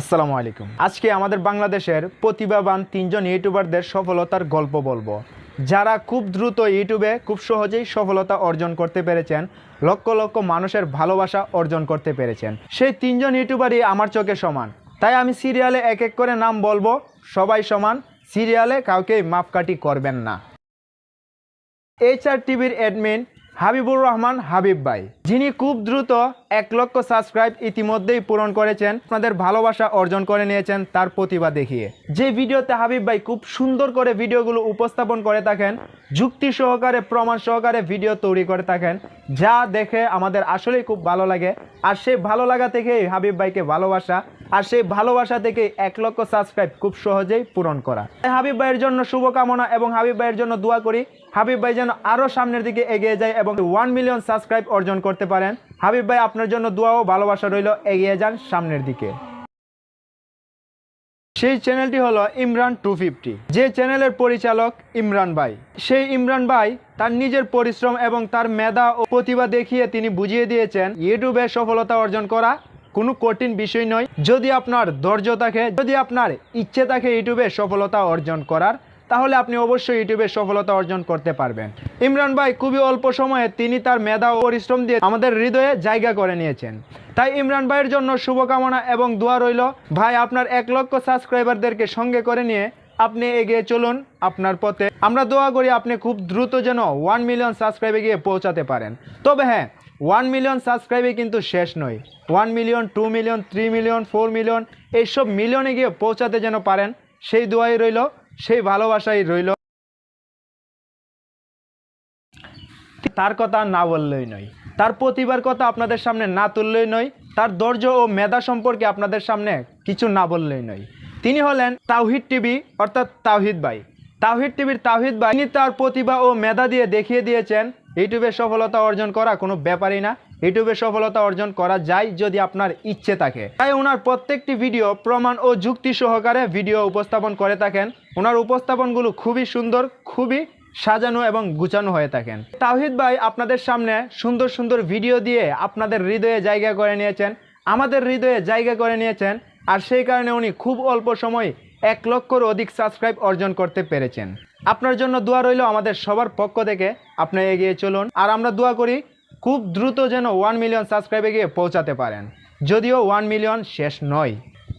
আসসালামু আলাইকুম। আজকে আমাদের বাংলাদেশের প্রতিভাবান তিনজন ইউটিউবারদের সফলতার গল্প বলব। যারা খুব দ্রুত ইউটিউবে খুব সহজেই সফলতা অর্জন করতে পেরেছেন, লক্ষ লক্ষ মানুষের ভালোবাসা অর্জন করতে পেরেছেন। সেই তিনজন ইউটিউবারই আমার চোখে সমান। তাই আমি সিরিয়ালে এক এক করে নাম বলব। সবাই সমান, সিরিয়ালে কাউকে মাপকাঠি করবেন না। এইচআর টিভির অ্যাডমিন হাবিবুর রহমান হাবিব ভাই। যিনি খুব দ্রুত এক লক্ষ সাবস্ক্রাইব ইতিমধ্যেই পূরণ করেছেন, আপনাদের ভালোবাসা অর্জন করে নিয়েছেন তার প্রতিভা দেখিয়ে। যে ভিডিওতে হাবিব ভাই খুব সুন্দর করে ভিডিওগুলো উপস্থাপন করে থাকেন, যুক্তি সহকারে, প্রমাণ সহকারে ভিডিও তৈরি করে থাকেন, যা দেখে আমাদের আসলেই খুব ভালো লাগে। আর সেই ভালো লাগা থেকেই হাবিব ভাইকে ভালোবাসা, আর সেই ভালোবাসা থেকে এক লক্ষ সাবস্ক্রাইব খুব সহজেই পূরণ করা। হাবিব ভাইয়ের জন্য শুভকামনা এবং হাবিব ভাইয়ের জন্য দোয়া করি, হাবিব ভাই যেন আরও সামনের দিকে এগিয়ে যায় এবং ওয়ান মিলিয়ন সাবস্ক্রাইব অর্জন করতে পারেন। হাবিব ভাই, আপনার জন্য দোয়া ও ভালোবাসা রইল, এগিয়ে যান সামনের দিকে। সেই চ্যানেলটি হলো ইমরান টু যে চ্যানেলের পরিচালক ইমরান ভাই। সেই ইমরান ভাই তার নিজের পরিশ্রম এবং তার মেধা ও প্রতিভা দেখিয়ে তিনি বুঝিয়ে দিয়েছেন, ইউটিউবে সফলতা অর্জন করা কোনো কঠিন বিষয় নয়। যদি আপনার ধৈর্য থাকে, যদি আপনার ইচ্ছে থাকে ইউটিউবে সফলতা অর্জন করার তাহলে আপনি অবশ্যই ইউটিউবে সফলতা অর্জন করতে পারবেন। ইমরান ভাই, খুবই অল্প সময়ে তিনি তার মেধা ও পরিশ্রম দিয়ে আমাদের হৃদয়ে জায়গা করে নিয়েছেন। তাই ইমরান ভাইয়ের জন্য শুভকামনা এবং দোয়া রইল। ভাই, আপনার এক লক্ষ সাবস্ক্রাইবারদেরকে সঙ্গে করে নিয়ে আপনি এগিয়ে চলুন আপনার পথে। আমরা দোয়া করি আপনি খুব দ্রুত যেন ওয়ান মিলিয়ন সাবস্ক্রাইবে গিয়ে পৌঁছাতে পারেন। তবে হ্যাঁ ওয়ান মিলিয়ন সাবস্ক্রাইবে কিন্তু শেষ নয়। One million two million three million four million এইসব মিলিয়নে গিয়ে পৌঁছাতে যেন পারেন, সেই দোয়াই রইল। সেই ভালোবাসাই রইল। তার কথা না বললেই নয়। তার প্রতিভার কথা আপনাদের সামনে না তুললেই নয়। তার ধৈর্য ও মেধা সম্পর্কে আপনাদের সামনে কিছু না বললেই নয়। তিনি হলেন তাওহিদ টিভি, অর্থাৎ তাওহিদ ভাই। তাওহিদ টিভির তাওহিদ ভাই, তিনি তার প্রতিভা ও মেধা দিয়ে দেখিয়ে দিয়েছেন, ইউটিউবে সফলতা অর্জন করা কোনো ব্যাপারই না। ইউটিউবে সফলতা অর্জন করা যায় যদি আপনার ইচ্ছে থাকে। তাই ওনার প্রত্যেকটি ভিডিও প্রমাণ ও যুক্তি সহকারে ভিডিও উপস্থাপন করে থাকেন। ওনার উপস্থাপনগুলো খুবই সুন্দর, খুবই সাজানো এবং গুছানো হয়ে থাকেন। তাওহিদ ভাই আপনাদের সামনে সুন্দর সুন্দর ভিডিও দিয়ে আপনাদের হৃদয়ে জায়গা করে নিয়েছেন, আমাদের হৃদয়ে জায়গা করে নিয়েছেন আর সেই কারণে উনি খুব অল্প সময়ে এক লক্ষর অধিক সাবস্ক্রাইব অর্জন করতে পেরেছেন। আপনার জন্য দোয়া রইল আমাদের সবার পক্ষ থেকে। আপনি এগিয়ে চলুন। আর আমরা দোয়া করি খুব দ্রুত যেন ওয়ান মিলিয়ন সাবস্ক্রাইবে গিয়ে পৌঁছাতে পারেন। যদিও ওয়ান মিলিয়ন শেষ নয়।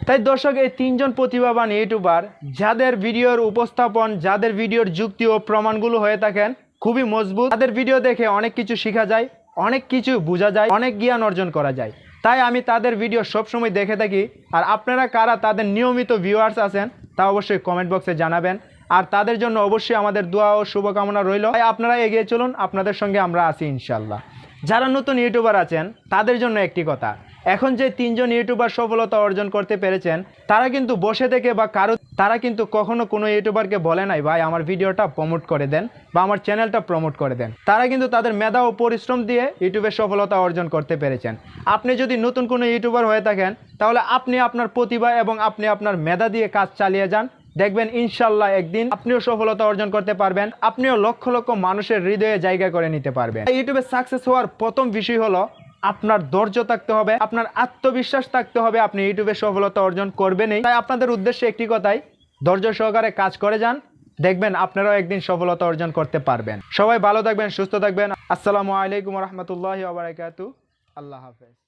তাই দর্শক, এই তিনজন প্রতিভাবান ইউটিউবার যাদের ভিডিওর উপস্থাপন, যাদের ভিডিওর যুক্তি ও প্রমাণগুলো হয়ে থাকেন, খুবই মজবুত। তাদের ভিডিও দেখে অনেক কিছু শেখা যায়, অনেক কিছু বোঝা যায়, অনেক জ্ঞান অর্জন করা যায়। তাই আমি তাদের ভিডিও সবসময় দেখে থাকি, আর আপনারা কারা তাদের নিয়মিত ভিউয়ার্স আছেন, তা অবশ্যই কমেন্ট বক্সে জানাবেন। আর তাদের জন্য অবশ্যই আমাদের দোয়া ও শুভকামনা রইল। তাই আপনারা এগিয়ে চলুন, আপনাদের সঙ্গে আমরা আছি ইনশাল্লাহ যারা নতুন ইউটিউবার আছেন, তাদের জন্য একটি কথা। এখন যে তিনজন ইউটিউবার সফলতা অর্জন করতে পেরেছেন, তারা কিন্তু বসে থেকে বা কারও তারা কিন্তু কখনো কোনো ইউটিউবারকে বলে নাই, ভাই, আমার ভিডিওটা প্রমোট করে দেন বা আমার চ্যানেলটা প্রমোট করে দেন। তারা কিন্তু তাদের মেধা ও পরিশ্রম দিয়ে ইউটিউবে সফলতা অর্জন করতে পেরেছেন। আপনি যদি নতুন কোনো ইউটিউবার হয়ে থাকেন, তাহলে আপনি আপনার প্রতিভা এবং আপনি আপনার মেধা দিয়ে কাজ চালিয়ে যান দেখবেন ইনশাল্লাহ একদিন আপনিও সফলতা অর্জন করতে পারবেন, আপনিও লক্ষ লক্ষ মানুষের হৃদয়ে জায়গা করে নিতে পারবেন। ইউটিউবে সাকসেস হওয়ার প্রথম বিষয় হলো আপনার ধৈর্য থাকতে হবে, আপনার আত্মবিশ্বাস থাকতে হবে, আপনি ইউটিউবে সফলতা অর্জন করবেনই। তাই আপনাদের উদ্দেশ্যে একটি কথাই, ধৈর্য সহকারে কাজ করে যান, দেখবেন আপনারাও একদিন সফলতা অর্জন করতে পারবেন। সবাই ভালো থাকবেন, সুস্থ থাকবেন। আসসালামু আলাইকুম রহমতুল্লাহ আবরাকাতু আল্লাহ হাফেজ।